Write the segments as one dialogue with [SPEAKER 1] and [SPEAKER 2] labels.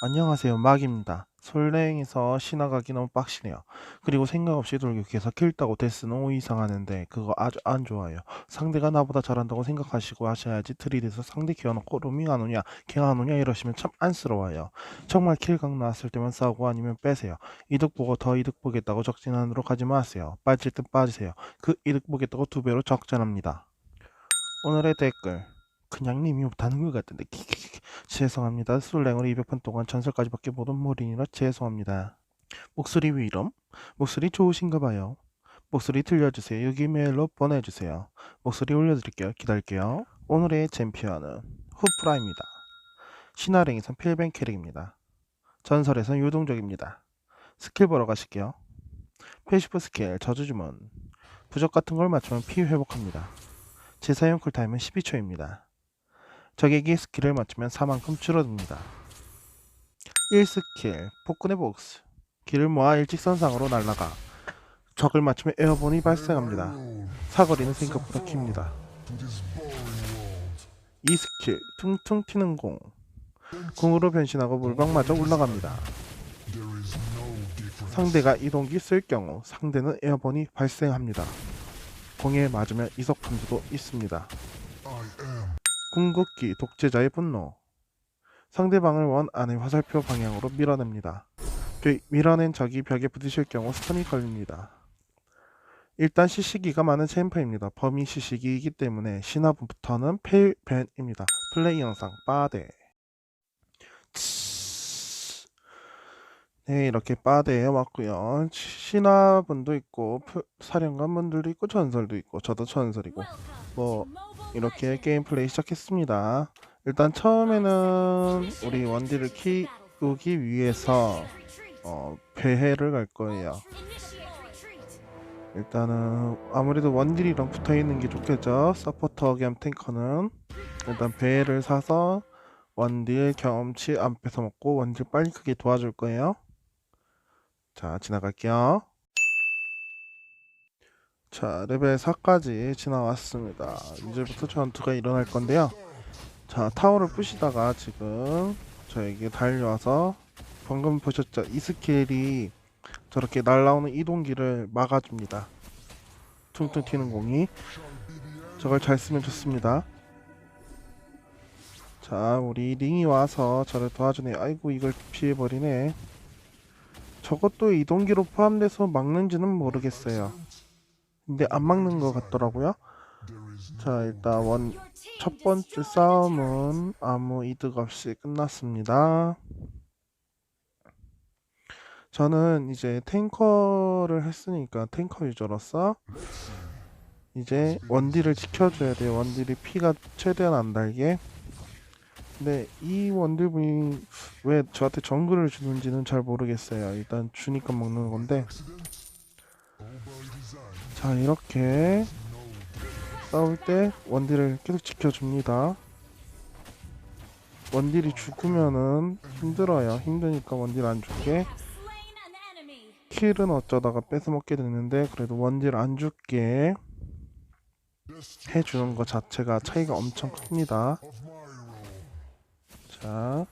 [SPEAKER 1] 안녕하세요. 막입니다. 솔랭에서 신화가기 너무 빡시네요. 그리고 생각 없이 돌격해서 킬 따고 데스는 오 이상 하는데 그거 아주 안 좋아요. 상대가 나보다 잘한다고 생각하시고 하셔야지 트리드에서 상대 키워놓고 오냐, 갱 안 오냐 이러시면 참 안쓰러워요. 정말 킬각 나왔을 때만 싸우고 아니면 빼세요. 이득 보고 더 이득 보겠다고 적진한으로 가지 마세요. 빠질 땐 빠지세요. 그 이득 보겠다고 두 배로 적진합니다. 오늘의 댓글. 그냥 님이 못하는 것 같은데. 죄송합니다. 술랭으로 200판 동안 전설까지밖에 못 온 모린이라 죄송합니다. 목소리 위럼? 목소리 좋으신가 봐요. 목소리 들려주세요. 여기 메일로 보내주세요. 목소리 올려드릴게요. 기다릴게요. 오늘의 챔피언은 후프라입니다. 신화랭에선 필벤 캐릭입니다. 전설에선 유동적입니다. 스킬 보러 가실게요. 패시브 스킬 저주주문 부적 같은 걸 맞추면 피 회복합니다. 재사용 쿨타임은 12초입니다. 적에게 스킬을 맞추면 4만큼 줄어듭니다. 1스킬 폭군의 복스 길을 모아 일직선상으로 날아가 적을 맞추면 에어본이 발생합니다. 사거리는 생각보다 깁니다. 2스킬 퉁퉁 튀는 공 공으로 변신하고 물방마저 올라갑니다. 상대가 이동기 쓸 경우 상대는 에어본이 발생합니다. 공에 맞으면 이석 감소도 있습니다. 궁극기 독재자의 분노 상대방을 원 안의 화살표 방향으로 밀어냅니다. 그 밀어낸 적이 벽에 부딪힐 경우 스턴이 걸립니다. 일단 시시기가 많은 챔프입니다. 범위 시시기이기 때문에 신화부터는 페일벤입니다. 플레이 영상 빠데 치. 네 이렇게 빠데에 왔고요. 신화분도 있고 프- 사령관분들도 있고 전설도 있고 저도 전설이고 뭐 이렇게 게임 플레이 시작했습니다. 일단 처음에는 우리 원딜을 키우기 위해서 어, 배해를 갈 거예요. 일단은 아무래도 원딜이랑 붙어 있는 게 좋겠죠. 서포터 겸 탱커는 일단 배를 사서 원딜 경험치 안 뺏어 먹고 원딜 빨리 크게 도와줄 거예요. 자 지나갈게요. 자, 레벨 4까지 지나왔습니다. 이제부터 전투가 일어날 건데요. 자, 타워를 부시다가 지금 저에게 달려와서 방금 보셨죠? 이 스킬이 저렇게 날라오는 이동기를 막아줍니다. 퉁퉁 튀는 공이 저걸 잘 쓰면 좋습니다. 자, 우리 링이 와서 저를 도와주네. 아이고, 이걸 피해버리네. 저것도 이동기로 포함돼서 막는지는 모르겠어요. 근데 안 막는 것 같더라고요. 자 일단 원 첫 번째 싸움은 아무 이득 없이 끝났습니다. 저는 이제 탱커를 했으니까 탱커 유저로서 이제 원딜을 지켜줘야 돼요. 원딜이 피가 최대한 안 달게. 근데 이 원딜분이 왜 저한테 정글을 주는지는 잘 모르겠어요. 일단 주니까 먹는 건데. 자 이렇게 싸울 때 원딜을 계속 지켜줍니다. 원딜이 죽으면은 힘들어요. 힘드니까 원딜 안 죽게 킬은 어쩌다가 뺏어먹게 되는데 그래도 원딜 안 죽게 해주는 것 자체가 차이가 엄청 큽니다. 자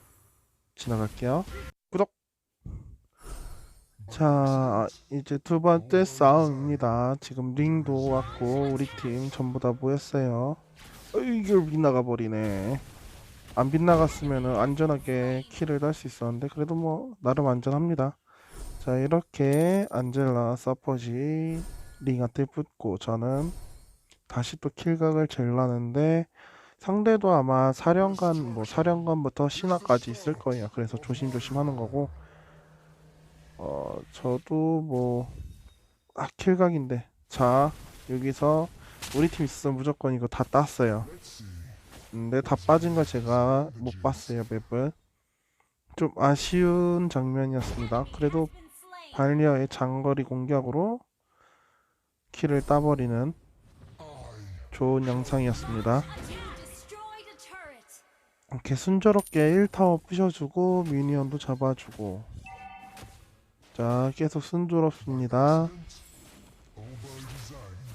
[SPEAKER 1] 지나갈게요. 자 이제 두 번째 싸움입니다. 지금 링도 왔고 우리 팀 전부 다 모였어요. 어, 이걸 빗나가 버리네. 안 빗나갔으면은 안전하게 킬을 딸수 있었는데 그래도 뭐 나름 안전합니다. 자 이렇게 안젤라 서폿이 링한테 붙고 저는 다시 또 킬각을 젤라는데 상대도 아마 사령관 뭐 사령관부터 신화까지 있을 거예요. 그래서 조심조심 하는 거고 어 저도 뭐 아, 킬각인데 자 여기서 우리 팀 있으면 무조건 이거 다 땄어요. 근데 다 빠진 걸 제가 못 봤어요 맵을 좀 아쉬운 장면이었습니다. 그래도 발리어의 장거리 공격으로 킬을 따버리는 좋은 영상이었습니다. 이렇게 순조롭게 1타워 부셔주고 미니언도 잡아주고 자 계속 순조롭습니다.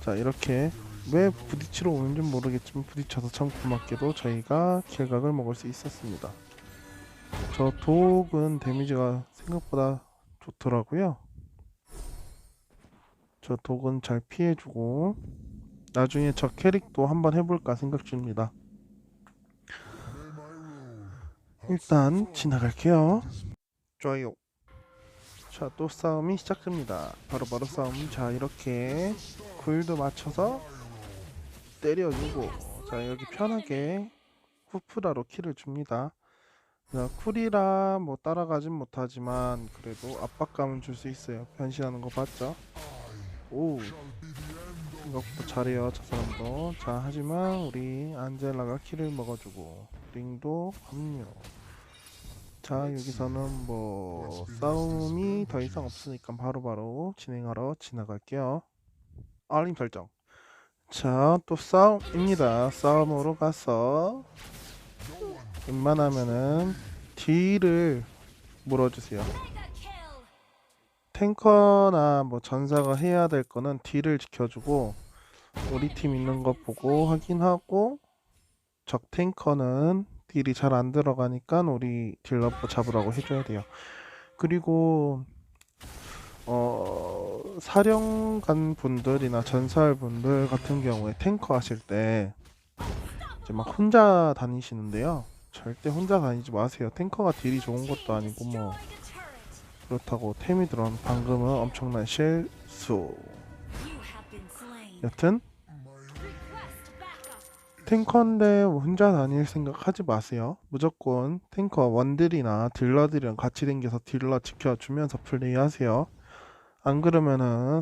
[SPEAKER 1] 자 이렇게 왜 부딪히러 오는지 모르겠지만 부딪혀서 참 고맙게도 저희가 킬각을 먹을 수 있었습니다. 저 독은 데미지가 생각보다 좋더라고요. 저 독은 잘 피해주고 나중에 저 캐릭도 한번 해볼까 생각 중입니다. 일단 지나갈게요. 좋아요. 자, 또 싸움이 시작됩니다. 바로 바로 싸움. 자, 이렇게 굴도 맞춰서 때려주고 자, 여기 편하게 후프라로 킬을 줍니다. 자, 쿨이라 뭐 따라가진 못하지만 그래도 압박감은 줄 수 있어요. 변신하는 거 봤죠? 오, 생각보다 잘해요, 저 사람도. 자, 하지만 우리 안젤라가 킬을 먹어주고 링도 합류. 자, 여기서는 뭐 싸움이 더 이상 없으니까 바로 바로 진행하러 지나갈게요. 알림 설정. 자, 또 싸움입니다. 싸움으로 가서 웬만하면은 딜을 물어주세요. 탱커나 뭐 전사가 해야 될 거는 딜을 지켜주고 우리 팀 있는 거 보고 확인하고 적 탱커는 딜이 잘 안 들어가니까 우리 딜러버 잡으라고 해줘야 돼요. 그리고 어 사령관 분들이나 전사할 분들 같은 경우에 탱커 하실 때 이제 막 혼자 다니시는데요. 절대 혼자 다니지 마세요. 탱커가 딜이 좋은 것도 아니고 뭐 그렇다고 템이 들어온 방금은 엄청난 실수. 여튼 탱커인데 혼자 다닐 생각 하지 마세요. 무조건 탱커 원딜이나 딜러들이랑 같이 댕겨서 딜러 지켜주면서 플레이하세요. 안 그러면은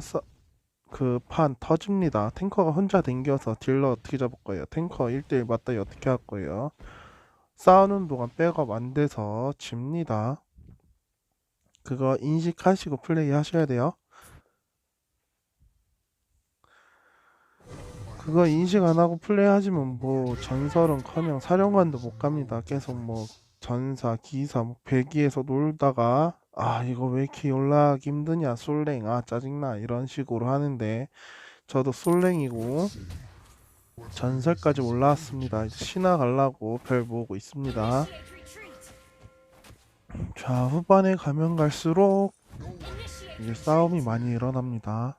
[SPEAKER 1] 그 판 터집니다. 탱커가 혼자 댕겨서 딜러 어떻게 잡을 거예요? 탱커 1대1 맞다이 어떻게 할 거예요? 싸우는 동안 백업 안 돼서 집니다. 그거 인식하시고 플레이 하셔야 돼요. 그거 인식 안 하고 플레이 하시면 뭐 전설은커녕 사령관도 못 갑니다. 계속 뭐 전사, 기사, 뭐 배기에서 놀다가 아 이거 왜 이렇게 올라가기 힘드냐 솔랭 아 짜증나 이런 식으로 하는데 저도 솔랭이고 전설까지 올라왔습니다. 이제 신화 가려고 별 모으고 있습니다. 자 후반에 가면 갈수록 이제 싸움이 많이 일어납니다.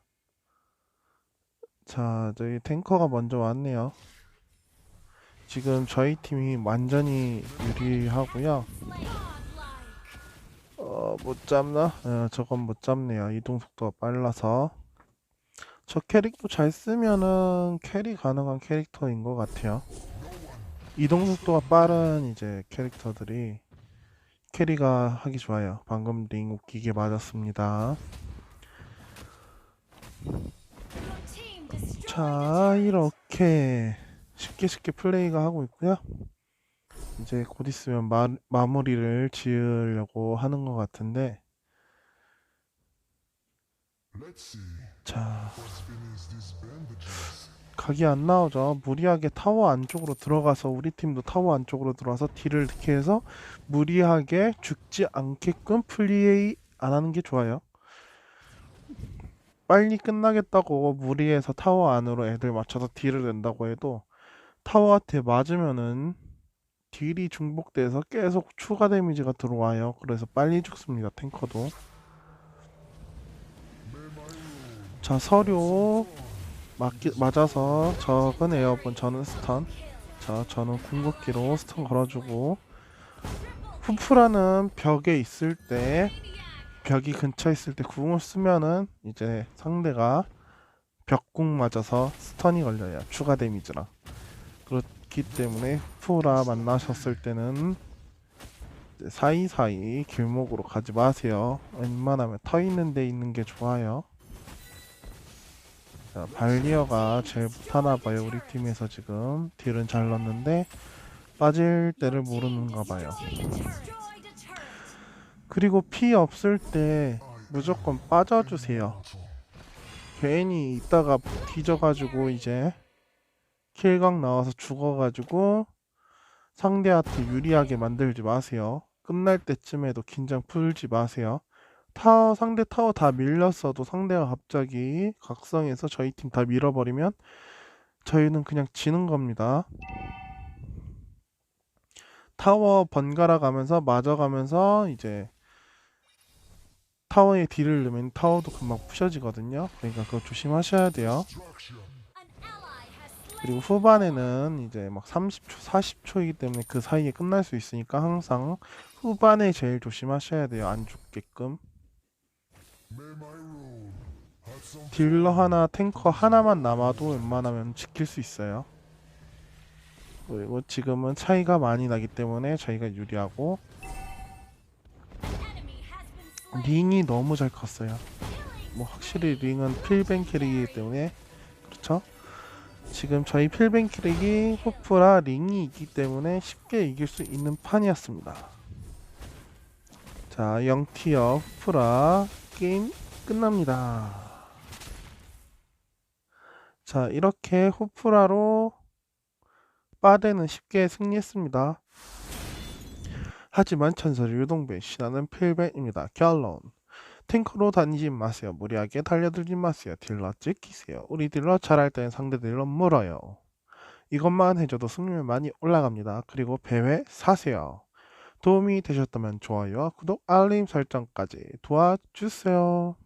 [SPEAKER 1] 자 저희 탱커가 먼저 왔네요. 지금 저희 팀이 완전히 유리하고요. 어, 못 잡나? 어, 저건 못 잡네요. 이동 속도가 빨라서. 저 캐릭터 잘 쓰면은 캐리 가능한 캐릭터인 것 같아요. 이동 속도가 빠른 이제 캐릭터들이 캐리가 하기 좋아요. 방금 링 웃기게 맞았습니다. 자, 이렇게 쉽게 쉽게 플레이가 하고 있고요. 이제 곧 있으면 마, 마무리를 지으려고 하는 것 같은데. 자 각이 안 나오죠. 무리하게 타워 안쪽으로 들어가서 우리 팀도 타워 안쪽으로 들어와서 딜을 이렇게 해서 무리하게 죽지 않게끔 플레이 안 하는 게 좋아요 빨리 끝나겠다고 무리해서 타워 안으로 애들 맞춰서 딜을 낸다고 해도 타워한테 맞으면은 딜이 중복돼서 계속 추가 데미지가 들어와요. 그래서 빨리 죽습니다. 탱커도. 자 서류 맞기, 맞아서 적은 에어본 저는 스턴 자 저는 궁극기로 스턴 걸어주고 후프라는 벽에 있을 때 벽이 근처에 있을 때 궁을 쓰면은 이제 상대가 벽궁 맞아서 스턴이 걸려요 추가 데미지랑 그렇기 때문에 후프라 만나셨을 때는 사이사이 길목으로 가지 마세요 웬만하면 터 있는 데 있는 게 좋아요 자, 발리어가 제일 못하나 봐요. 우리 팀에서 지금 딜은 잘 넣었는데 빠질 때를 모르는가 봐요. 그리고 피 없을 때 무조건 빠져주세요. 괜히 있다가 뒤져가지고 이제 킬각 나와서 죽어가지고 상대한테 유리하게 만들지 마세요. 끝날 때쯤에도 긴장 풀지 마세요. 타워 상대 타워 다 밀렸어도 상대가 갑자기 각성해서 저희 팀 다 밀어버리면 저희는 그냥 지는 겁니다. 타워 번갈아 가면서 맞아가면서 이제 타워에 딜을 넣으면 타워도 금방 부셔지거든요. 그러니까 그거 조심하셔야 돼요. 그리고 후반에는 이제 막 30초, 40초이기 때문에 그 사이에 끝날 수 있으니까 항상 후반에 제일 조심하셔야 돼요. 안 죽게끔. 딜러 하나, 탱커 하나만 남아도 웬만하면 지킬 수 있어요. 그리고 지금은 차이가 많이 나기 때문에 저희가 유리하고 링이 너무 잘 컸어요. 뭐 확실히 링은 필벤 캐릭이기 때문에 그렇죠? 지금 저희 필벤 캐릭이 호프라 링이 있기 때문에 쉽게 이길 수 있는 판이었습니다. 자, 0티어 호프라 게임 끝납니다. 자, 이렇게 호프라로 빠데는 쉽게 승리했습니다. 하지만 전설의 유동배 신화는 필벤입니다. 결론 탱커로 다니지 마세요. 무리하게 달려들지 마세요. 딜러 찍히세요. 우리 딜러 잘할 때는 상대 딜러 물어요. 이것만 해줘도 승률 많이 올라갑니다. 그리고 배회 사세요. 도움이 되셨다면 좋아요와 구독, 알림 설정까지 도와주세요.